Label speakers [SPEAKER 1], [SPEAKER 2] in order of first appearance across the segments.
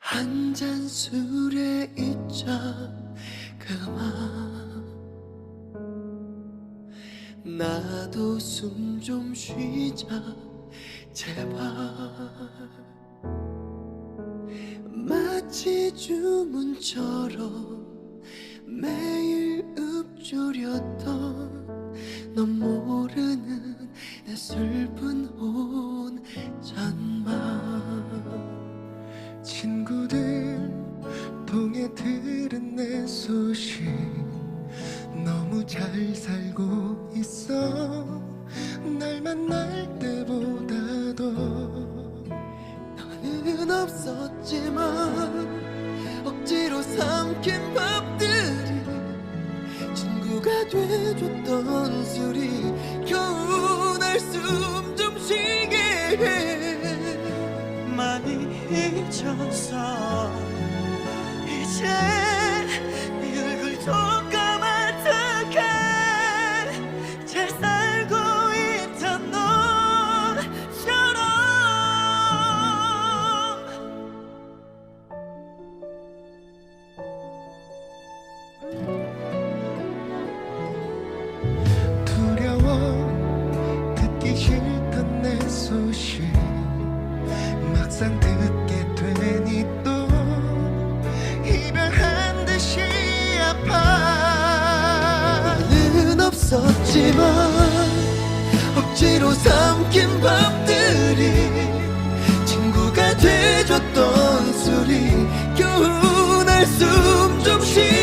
[SPEAKER 1] 한 잔 술에 잊자 그만. 나도 숨 좀 쉬자 제발. 마치 주문처럼 매일 읊조렸던 넌 모르는 내 슬픈 들은 내 소식. 너무 잘 살고 있어. 날 만날 때보다도 너는 없었지만 억지로 삼킨 밥들이 친구가 돼줬던 술이 겨우 날숨좀 쉬게 해.
[SPEAKER 2] 많이 잊었어 이제 네 얼굴도 까맣게 잘 살고 있던 너처럼
[SPEAKER 1] 두려워 듣기 싫던 내 소식 막상 듣 없었지만 억지로 삼킨 밥들이 친구가 돼줬던 술이 겨우 날숨좀 쉬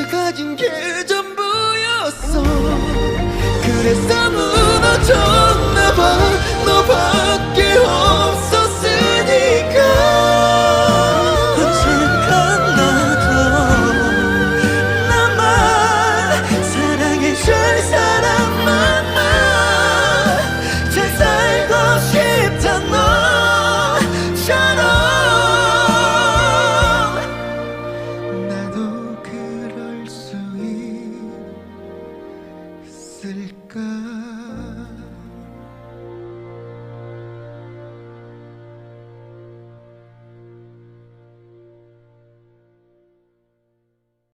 [SPEAKER 1] 널 가진 게 전부였어. 그래서 무너졌나 봐 تلك